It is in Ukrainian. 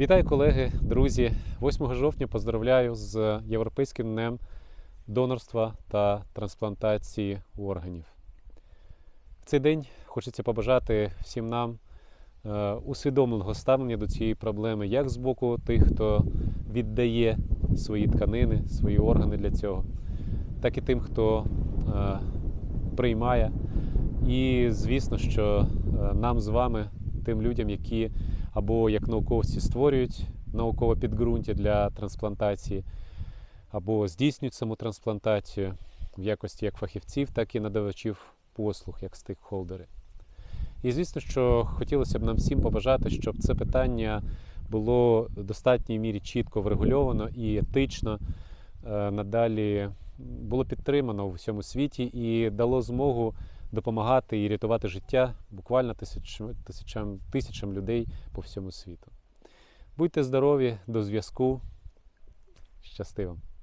Вітаю колеги, друзі! 8 жовтня поздравляю з Європейським днем донорства та трансплантації органів. В цей день хочеться побажати всім нам е, усвідомленого ставлення до цієї проблеми, як з боку тих, хто віддає свої тканини, свої органи для цього, так і тим, хто е, приймає. І звісно, що е, нам з вами, тим людям, які або як науковці створюють наукове підґрунтя для трансплантації, або здійснюють саму трансплантацію в якості як фахівців, так і надавачів послуг, як стейкхолдери. І звісно, що хотілося б нам всім побажати, щоб це питання було в достатній мірі чітко врегульовано і етично е, надалі було підтримано в усьому світі і дало змогу допомагати і рятувати життя буквально тисячам, тисячам, тисячам людей по всьому світу. Будьте здорові, до зв'язку. Щасти вам!